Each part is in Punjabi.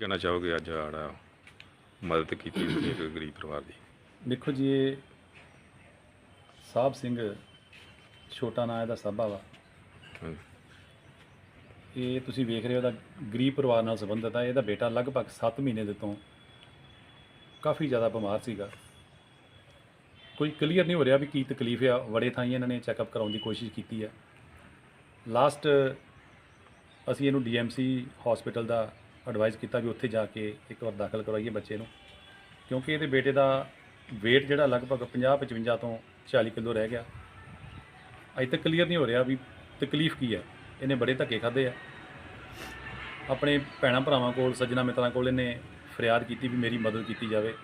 ਕਹਿਣਾ ਚਾਹੋਗੇ ਅੱਜ ਆੜਾ ਮਦਦ ਕੀਤੀ ਤੁਸੀਂ ਇੱਕ ਗਰੀਬ ਪਰਿਵਾਰ ਦੀ? ਦੇਖੋ ਜੀ ਇਹ ਸਾਹਿਬ ਸਿੰਘ ਛੋਟਾ ਨਾਂ ਇਹਦਾ ਸਾਬਾ ਵਾ। ਹਾਂਜੀ। ਇਹ ਤੁਸੀਂ ਵੇਖ ਰਹੇ ਹੋ ਉਹਦਾ ਗਰੀਬ ਪਰਿਵਾਰ ਨਾਲ ਸੰਬੰਧਿਤ ਆ। ਇਹਦਾ ਬੇਟਾ ਲਗਭਗ 7 ਮਹੀਨੇ ਦੇ ਤੋਂ ਕਾਫੀ ਜ਼ਿਆਦਾ ਬਿਮਾਰ ਸੀਗਾ। ਕੋਈ ਕਲੀਅਰ ਨਹੀਂ ਹੋ ਰਿਹਾ ਵੀ ਕੀ ਤਕਲੀਫ ਆ। ਬੜੇ ਥਾਈਂ ਇਹਨਾਂ ਨੇ ਚੈੱਕਅਪ ਕਰਾਉਣ ਦੀ ਕੋਸ਼ਿਸ਼ ਕੀਤੀ ਹੈ ਲਾਸਟ ਅਸੀਂ ਇਹਨੂੰ ਡੀਐਮਸੀ ਹਸਪੀਟਲ ਦਾ ਐਡਵਾਈਸ ਕੀਤਾ ਵੀ ਉੱਥੇ ਜਾ ਕੇ ਇੱਕ ਵਾਰ ਦਾਖਲ ਕਰਵਾਈਏ ਬੱਚੇ ਨੂੰ, ਕਿਉਂਕਿ ਇਹਦੇ ਬੇਟੇ ਦਾ weight ਜਿਹੜਾ ਲਗਭਗ 50 55 ਤੋਂ 40 ਕਿਲੋ ਰਹਿ ਗਿਆ। ਅਜੇ ਤੱਕ ਕਲੀਅਰ ਨਹੀਂ ਹੋ ਰਿਹਾ ਵੀ ਤਕਲੀਫ ਕੀ ਹੈ। ਇਹਨੇ ਬੜੇ ਧੱਕੇ ਖਾਦੇ ਆ। ਆਪਣੇ ਭੈਣਾਂ ਭਰਾਵਾਂ ਕੋਲ, ਸੱਜਣਾ ਮਿੱਤਰਾਂ ਕੋਲ ਇਹਨੇ ਫਰਿਆਦ ਕੀਤੀ ਵੀ ਮੇਰੀ ਮਦਦ ਕੀਤੀ ਜਾਵੇ।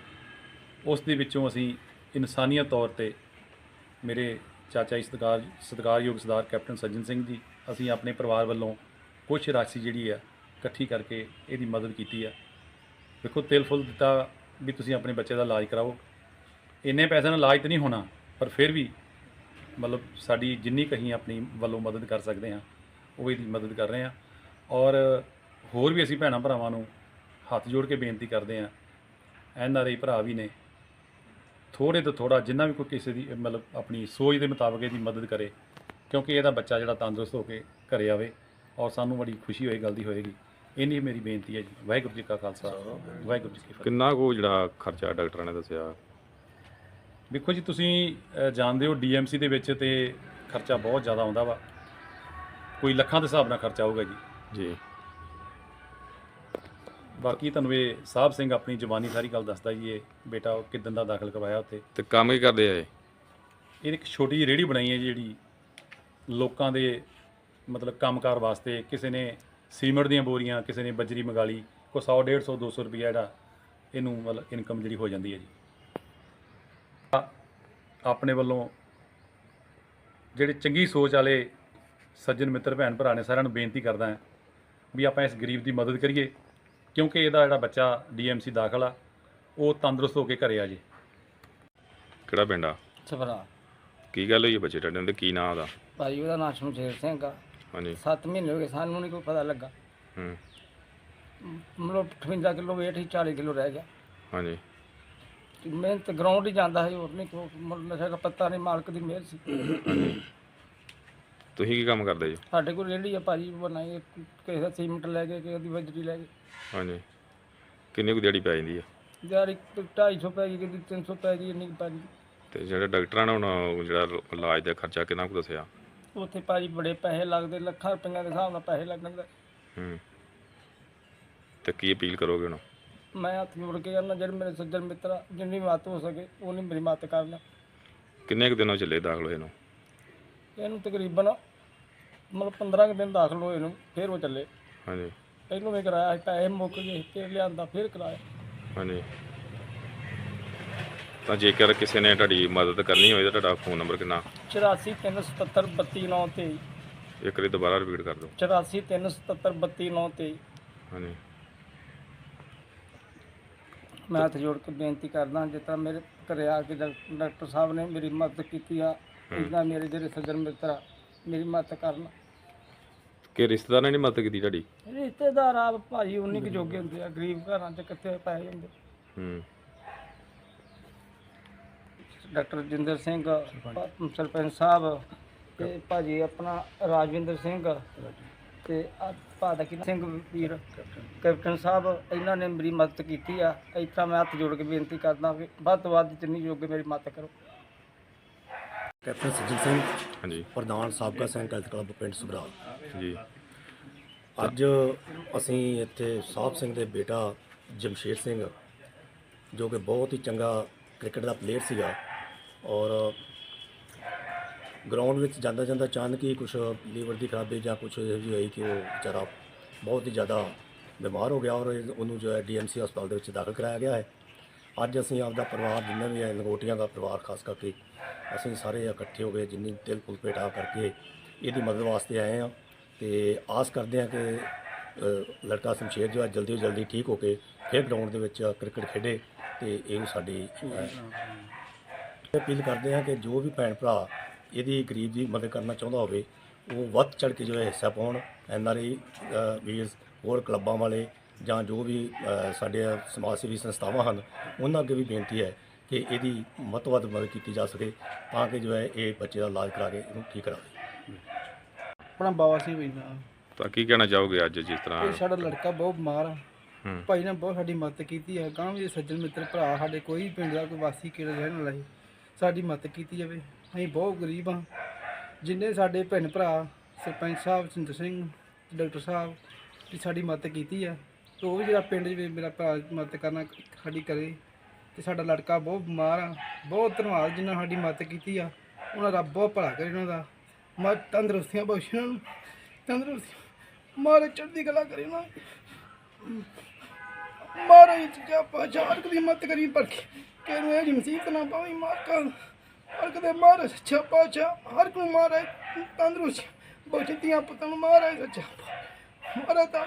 ਉਸ ਦੇ ਵਿੱਚੋਂ ਅਸੀਂ ਇਨਸਾਨੀਅਤ ਤੌਰ ਤੇ ਮੇਰੇ ਚਾਚਾ ਜੀ ਸਤਿਕਾਰ, ਸਤਿਕਾਰਯੋਗ ਸਰਦਾਰ ਕੈਪਟਨ ਸੱਜਣ ਸਿੰਘ ਜੀ, ਅਸੀਂ ਆਪਣੇ ਪਰਿਵਾਰ ਵੱਲੋਂ ਕੁਝ ਰਾਸ਼ੀ ਜਿਹੜੀ ਆ ਇਕੱਠੀ ਕਰਕੇ ਇਹਦੀ ਮਦਦ ਕੀਤੀ ਆ। ਵੇਖੋ, ਤਿਲ ਫੁੱਲ ਦਿੱਤਾ ਵੀ ਤੁਸੀਂ ਆਪਣੇ ਬੱਚੇ ਦਾ ਇਲਾਜ ਕਰਾਓ। ਇੰਨੇ ਪੈਸੇ ਨਾਲ ਇਲਾਜ ਤਾਂ ਨਹੀਂ ਹੋਣਾ, ਪਰ ਫਿਰ ਵੀ ਮਤਲਬ ਸਾਡੀ ਜਿੰਨੀ ਕਹੀਂ ਆਪਣੀ ਵੱਲੋਂ ਮਦਦ ਕਰ ਸਕਦੇ ਹਾਂ, ਉਹ ਇਹਦੀ ਮਦਦ ਕਰ ਰਹੇ ਹਾਂ। ਔਰ ਹੋਰ ਵੀ ਅਸੀਂ ਭੈਣਾਂ ਭਰਾਵਾਂ ਨੂੰ ਹੱਥ ਜੋੜ ਕੇ ਬੇਨਤੀ ਕਰਦੇ ਹਾਂ, ਐਨ ਆਰ ਆਈ ਭਰਾ ਵੀ ਨੇ ਥੋੜੇ ਤੋਂ ਥੋੜਾ ਜਿੰਨਾ ਵੀ ਕੋਈ ਕਿਸੇ ਦੀ, ਮਤਲਬ ਆਪਣੀ ਸੋਚ ਦੇ ਮੁਤਾਬਕ ਇਹਦੀ ਮਦਦ ਕਰੇ, ਕਿਉਂਕਿ ਇਹਦਾ ਬੱਚਾ ਜਿਹੜਾ ਤੰਦਰੁਸਤ ਹੋ ਕੇ ਘਰੇ ਆਵੇ ਔਰ ਸਾਨੂੰ ਬੜੀ ਖੁਸ਼ੀ ਹੋਏ ਗੱਲ ਦੀ ਹੋਏਗੀ। ਇੰਨੀ ਮੇਰੀ ਬੇਨਤੀ ਹੈ ਜੀ। ਵਾਹਿਗੁਰੂ ਜੀ ਕਾ ਖਾਲਸਾ ਵਾਹਿਗੁਰੂ ਜੀ ਕੀ ਫਤਿਹ। ਕਿੰਨਾ ਕੁ ਜਿਹੜਾ ਖਰਚਾ ਡਾਕਟਰਾਂ ਨੇ ਦੱਸਿਆ? ਵੇਖੋ ਜੀ ਤੁਸੀਂ ਅ, ਜਾਣਦੇ ਹੋ ਡੀਐਮਸੀ ਦੇ ਵਿੱਚ ਤੇ ਖਰਚਾ ਬਹੁਤ ਜ਼ਿਆਦਾ ਆਉਂਦਾ ਵਾ। ਕੋਈ ਲੱਖਾਂ ਦੇ ਹਿਸਾਬ ਨਾਲ ਖਰਚਾ ਆਊਗਾ ਜੀ। ਜੀ। ਬਾਕੀ ਤੁਹਾਨੂੰ ਇਹ ਸਾਹਿਬ ਸਿੰਘ ਆਪਣੀ ਜ਼ੁਬਾਨੀ ਸਾਰੀ ਗੱਲ ਦੱਸਦਾ ਜੀ ਇਹ ਬੇਟਾ ਉਹ ਕਿਦਾਂ ਦਾ ਦਾਖਲ ਕਰਵਾਇਆ ਉੱਥੇ। ਤੇ ਕੰਮ ਕੀ ਕਰਦੇ ਆ ਇਹ? ਇਹ ਇੱਕ ਛੋਟੀ ਜਿਹੀ ਰੇੜੀ ਬਣਾਈ ਹੈ ਜਿਹੜੀ ਲੋਕਾਂ ਦੇ ਮਤਲਬ ਕੰਮਕਾਰ ਵਾਸਤੇ ਕਿਸੇ ਨੇ ਸੀਮੈਂਟ ਦੀਆਂ ਬੋਰੀਆਂ ਕਿਸੇ ਨੇ ਬਜਰੀ ਮੰਗਾਲੀ ਕੋ 100 150 200 ਰੁਪਈਆ ਜਿਹੜਾ ਇਹਨੂੰ ਮਤਲਬ ਇਨਕਮ ਜਿਹੜੀ ਹੋ ਜਾਂਦੀ ਹੈ ਜੀ। ਆ- ਆਪਣੇ ਵੱਲੋਂ ਜਿਹੜੇ ਚੰਗੀ ਸੋਚ ਵਾਲੇ ਸੱਜਣ ਮਿੱਤਰ ਭੈਣ ਭਰਾ ਨੇ ਸਾਰਿਆਂ ਨੂੰ ਬੇਨਤੀ ਕਰਦਾ ਹਾਂ ਵੀ ਆਪਾਂ ਇਸ ਗਰੀਬ ਦੀ ਮਦਦ ਕਰੀਏ ਕਿਉਂਕਿ ਇਹਦਾ ਜਿਹੜਾ ਬੱਚਾ ਡੀਐਮਸੀ ਦਾਖਲ ਆ ਉਹ ਤੰਦਰੁਸਤ ਹੋ ਕੇ ਘਰੇ ਆ ਜੇ। ਕਿਹੜਾ ਪਿੰਡ ਆ? ਸਭਰਾ। ਕੀ ਗੱਲ ਹੋਈ ਹੈ ਬੱਚੇ ਤੁਹਾਡੇ ਦੇ ਕੀ ਨਾਂ ਉਹਦਾ? ਭਾਈ ਉਹਦਾ ਨਾਮ ਸ਼ਮਸ਼ੇਰ ਸਿੰਘ ਆ। ਹਾਂਜੀ। 7 ਮਹੀਨੇ ਹੋ ਗਏ ਸਾਨੂੰ ਨਹੀਂ ਕੋਈ ਪਤਾ ਲੱਗਾ। ਹੂੰ। ਮਤਲਬ 58 ਕਿਲੋ weight ਸੀ 40 ਕਿਲੋ ਰਹਿ ਗਿਆ। ਹਾਂਜੀ। ਤੇ ਮਿਹਨਤ ਗਰਾਊਂਡ ਹੀ ਜਾਂਦਾ ਸੀ ਹੋਰ ਨਹੀਂ ਕੋਈ ਮਤਲਬ ਨਸ਼ਾ ਦਾ ਪੱਤਾ ਨਹੀਂ ਮਾਲਕ ਦੀ ਮਿਹਰ ਸੀ। ਤੁਸੀਂ ਕੀ ਕੰਮ ਕਰਦੇ ਜੀ? ਸਾਡੇ ਕੋਲ ਰੇਹੜੀ ਆ ਭਾਜੀ ਬਣਾਈ ਕਿਸੇ ਦਾ ਸੀਮੈਂਟ ਲੈ ਕੇ ਕਿਸੇ ਦੀ ਬਜਰੀ ਲੈ ਕੇ ਹਾਂਜੀ। ਕਿੰਨੀ ਕੁ ਦਿਹਾੜੀ ਪੈ ਜਾਂਦੀ ਹੈ ਦਿਹਾੜੀ 250 ਪੈ ਗਈ ਕਦੀ 300 ਪੈ ਗਈ ਇੰਨੀ ਕੁ ਪੈ ਗਈ। ਤੇ ਜਿਹੜੇ ਡਾਕਟਰਾਂ ਨੇ ਹੁਣ ਉਹ ਜਿਹੜਾ ਇਲਾਜ ਦਾ ਖਰਚਾ ਕਿੰਨਾ ਕੁ ਦੱਸਿਆ? ਉੱਥੇ ਭਾਜੀ ਬੜੇ ਪੈਸੇ ਲੱਗਦੇ ਲੱਖਾਂ ਰੁਪਈਆਂ ਦੇ ਹਿਸਾਬ ਨਾਲ ਪੈਸੇ ਲੱਗਣਗੇ ਹੂੰ। ਤੇ ਕੀ ਅਪੀਲ ਕਰੋਗੇ ਹੁਣ? ਮੈਂ ਹੱਥ ਜੋੜ ਕੇ ਕਹਿੰਦਾ ਜਿਹੜੇ ਮੇਰੇ ਸੱਜਣ ਮਿੱਤਰ ਆ, ਜਿੰਨੀ ਮਦਦ ਹੋ ਸਕੇ ਉਹਨੀ ਮੇਰੀ ਮਦਦ ਕਰਨਾ ਕਿੰਨੇ ਕੁ ਦਿਨੋਂ ਚੱਲੇ ਦਾਖਲ ਹੋਏ ਨੂੰ ਇਹਨੂੰ ਤਕਰੀਬਨ ਮਤਲਬ 15 ਕੁ ਦਿਨ ਦਾਖਲ ਹੋਏ ਨੂੰ ਫਿਰ ਉਹ ਚੱਲੇ। ਹਾਂਜੀ। ਪਹਿਲੋਂ ਵੀ ਕਰਾਇਆ ਸੀ, ਪੈਸੇ ਮੁੱਕ ਗਏ ਫਿਰ ਲਿਆਂਦਾ ਫਿਰ ਕਰਾਇਆ। ਹਾਂਜੀ। ਤਾਂ ਜੇਕਰ ਕਿਸੇ ਨੇ ਤੁਹਾਡੀ ਮਦਦ ਕਰਨੀ ਹੋਵੇ ਤਾਂ ਤੁਹਾਡਾ ਫੋਨ ਨੰਬਰ ਕਿੰਨਾ? 84 377 32 ਤੇ ਇੱਕ ਵਾਰੀ ਦੁਬਾਰਾ ਰਿਪੀਟ ਕਰ ਦਿਓ। 84 377 32 ਤੇ ਹਾਂਜੀ। ਮੈਂ ਹੱਥ ਜੋੜ ਕੇ ਬੇਨਤੀ ਕਰਦਾ ਜਿਸ ਤਰ੍ਹਾਂ ਮੇਰੇ ਘਰੇ ਆ ਕੇ ਡਾਕ- ਡਾਕਟਰ ਸਾਹਿਬ ਨੇ ਮੇਰੀ ਮਦਦ ਕੀਤੀ ਆ ਇਦਾਂ ਮੇਰੇ ਜਿਹੜੇ ਸੱਜਣ ਮਿੱਤਰ ਆ ਮੇਰੀ ਮਦਦ ਕਰਨ। ਕਿ ਰਿਸ਼ਤੇਦਾਰਾਂ ਨੇ ਮਦਦ ਕੀਤੀ ਤੁਹਾਡੀ? ਰਿਸ਼ਤੇਦਾਰ ਆ ਭਾਜੀ ਉਨੀ ਕੁ ਜੋਗੇ ਹੁੰਦੇ ਆ ਗਰੀਬ ਘਰਾਂ 'ਚ ਕਿੱਥੇ ਪੈਸੇ ਹੁੰਦੇ ਹੂੰ। ਡਾਕਟਰ ਜਿੰਦਰ ਸਿੰਘ ਪ- ਸਰਪੰਚ ਸਾਹਿਬ ਤੇ ਭਾਜੀ ਆਪਣਾ ਰਾਜਵਿੰਦਰ ਸਿੰਘ ਤੇ ਆ ਭਾਦਾ ਸਿੰਘ ਵੀਰ। ਕੈਪਟਨ ਸਾਹਿਬ ਇਹਨਾਂ ਨੇ ਮੇਰੀ ਮਦਦ ਕੀਤੀ ਆ। ਇਸ ਤਰ੍ਹਾਂ ਮੈਂ ਹੱਥ ਜੋੜ ਕੇ ਬੇਨਤੀ ਕਰਦਾ ਕਿ ਵੱਧ ਤੋਂ ਵੱਧ ਜਿੰਨੀ ਜੋਗੇ ਮੇਰੀ ਮਦਦ ਕਰੋ। ਕੈਪਟਨ ਸੱਜਣ ਸਿੰਘ ਹਾਂਜੀ। ਪ੍ਰਧਾਨ ਸਾਬਕਾ ਸੈਂਕ ਹੈਲਥ ਕਲੱਬ ਪਿੰਡ ਸੁਬਰਾ। ਜੀ। ਅੱਜ ਅਸੀਂ ਇੱਥੇ ਸਾਹਿਬ ਸਿੰਘ ਦੇ ਬੇਟਾ ਜਮਸ਼ੇਰ ਸਿੰਘ ਜੋ ਕਿ ਬਹੁਤ ਹੀ ਚੰਗਾ ਕ੍ਰਿਕਟ ਦਾ ਪਲੇਅਰ ਸੀਗਾ ਔਰ ਗਰਾਊਂਡ ਵਿੱਚ ਜਾਂਦਾ ਜਾਂਦਾ ਅਚਾਨਕ ਹੀ ਕੁਝ ਲੀਵਰ ਦੀ ਖਰਾਬੀ ਜਾਂ ਕੁਝ ਇਹੋ ਜਿਹੀ ਹੋਈ ਕਿ ਉਹ ਵਿਚਾਰਾ ਬਹੁਤ ਹੀ ਜ਼ਿਆਦਾ ਬਿਮਾਰ ਹੋ ਗਿਆ ਔਰ ਉਹਨੂੰ ਜੋ ਹੈ ਡੀਐਮਸੀ ਹਸਪਤਾਲ ਦੇ ਵਿੱਚ ਦਾਖਲ ਕਰਾਇਆ ਗਿਆ ਹੈ। ਅੱਜ ਅਸੀਂ ਆਪਦਾ ਪਰਿਵਾਰ, ਜਿੰਨਾ ਵੀ ਹੈ ਲੰਗੋਟੀਆਂ ਦਾ ਪਰਿਵਾਰ, ਖਾਸ ਕਰਕੇ ਅਸੀਂ ਸਾਰੇ ਇਕੱਠੇ ਹੋ ਗਏ ਜਿੰਨੀ ਦਿਲ ਫੁੱਲ ਪੇਟਾ ਕਰਕੇ ਇਹਦੀ ਮਦਦ ਵਾਸਤੇ ਆਏ ਹਾਂ ਤੇ ਆਸ ਕਰਦੇ ਹਾਂ ਕਿ ਲੜਕਾ ਸ਼ਮਸ਼ੇਰ ਜੋ ਹੈ ਜਲਦੀ ਤੋਂ ਜਲਦੀ ਠੀਕ ਹੋ ਕੇ ਫਿਰ ਗਰਾਊਂਡ ਦੇ ਵਿੱਚ ਕ੍ਰਿਕਟ ਖੇਡੇ ਤੇ ਇਹ ਸਾਡੀ ਅਪੀਲ ਕਰਦੇ ਹਾਂ ਕਿ ਜੋ ਵੀ ਭੈਣ ਭਰਾ ਇਹਦੀ ਗਰੀਬ ਦੀ ਮਦਦ ਕਰਨਾ ਚਾਹੁੰਦਾ ਹੋਵੇ ਉਹ ਵੱਧ ਚੜ ਕੇ ਜੋ ਹੈ ਹਿੱਸਾ ਪਾਉਣ ਐਨ ਆਰ ਆਈ ਵੀਰਸ ਹੋਰ ਕਲੱਬਾਂ ਵਾਲੇ ਜਾਂ ਜੋ ਵੀ ਸਾਡੇ ਸਮਾਜ ਸੇਵੀ ਸੰਸਥਾਵਾਂ ਹਨ ਉਹਨਾਂ ਅੱਗੇ ਵੀ ਬੇਨਤੀ ਹੈ ਕਿ ਇਹਦੀ ਵੱਧ ਤੋਂ ਵੱਧ ਮਦਦ ਕੀਤੀ ਜਾ ਸਕੇ ਤਾਂ ਕਿ ਜੋ ਹੈ ਇਹ ਬੱਚੇ ਦਾ ਇਲਾਜ ਕਰਾ ਕੇ ਇਹਨੂੰ ਠੀਕ ਕਰਾਵੇ ਆਪਣਾ ਬਾਬਾ ਸਿੰਘ ਬੈਠਾ ਤਾਂ ਕੀ ਕਹਿਣਾ ਚਾਹੋਗੇ ਅੱਜ ਜਿਸ ਤਰ੍ਹਾਂ? ਸਾਡਾ ਲੜਕਾ ਬਹੁਤ ਬਿਮਾਰ ਆ। ਹੂੰ। ਭਾਈ ਨੇ ਬਹੁਤ ਸਾਡੀ ਮਦਦ ਕੀਤੀ ਹੈ ਗਾਂਵ ਵੀ ਸੱਜਣ ਮਿੱਤਰ ਭਰਾ ਸਾਡੇ ਕੋਈ ਪਿੰਡ ਦਾ ਕੋਈ ਵਾਸੀ ਕਿਹੜਾ ਰਹਿਣ ਵਾਲਾ ਸੀ। ਸਾਡੀ ਮਦਦ ਕੀਤੀ ਜਾਵੇ। ਅਸੀਂ ਬਹੁਤ ਗਰੀਬ ਹਾਂ। ਜਿੰਨੇ ਸਾਡੇ ਭੈਣ ਭਰਾ, ਸਰਪੰਚ ਸਾਹਿਬ ਸਿੰਦਰ ਸਿੰਘ, ਡਾਕਟਰ ਸਾਹਿਬ ਦੀ ਸਾਡੀ ਮਦਦ ਕੀਤੀ ਆ, ਤੇ ਉਹ ਵੀ ਜਿਹੜਾ ਪਿੰਡ 'ਚ ਮੇਰਾ ਭਰਾ ਮਦਦ ਕਰਨਾ ਸਾਡੀ ਕਰੇ, ਤੇ ਸਾਡਾ ਲੜਕਾ ਬਹੁਤ ਬਿਮਾਰ ਆ। ਬਹੁਤ ਧੰਨਵਾਦ ਜਿਨ੍ਹਾਂ ਸਾਡੀ ਮਦਦ ਕੀਤੀ ਆ। ਉਹਨਾਂ ਦਾ ਬਹੁਤ ਭਲਾ ਕਰੇ ਉਹਨਾਂ ਦਾ। ਮਾ ਤੰਦਰੁਸਤੀਆਂ ਬਖਸ਼ਣ ਨੂੰ ਤੰਦਰੁਸਤੀ, ਮਾਰੇ ਚੜ੍ਹਦੀ ਕਲਾ ਕਰੇ ਨਾ ਮਾਰੇ ਇੱਛਾ ਪਛਾੜ ਕਦੀ ਮਤ ਕਰੀ, ਪਰ ਕਿ ਨੂੰ ਇਹ ਮੁਸੀਬਤ ਨਾ ਪਾਵੀ ਮਾਰ ਹਰ ਕਦੇ ਮਾਰੇ ਸੱਚਾ ਪਾਚਾ ਹਰ ਕੋ ਮਾਰੇ ਤੰਦਰੁਸਤ ਬਚਤੀਆਂ ਪੁੱਤਾਂ ਨੂੰ ਮਾਰੇ ਸੱਚਾ ਮਾਰਾ ਤਾਂ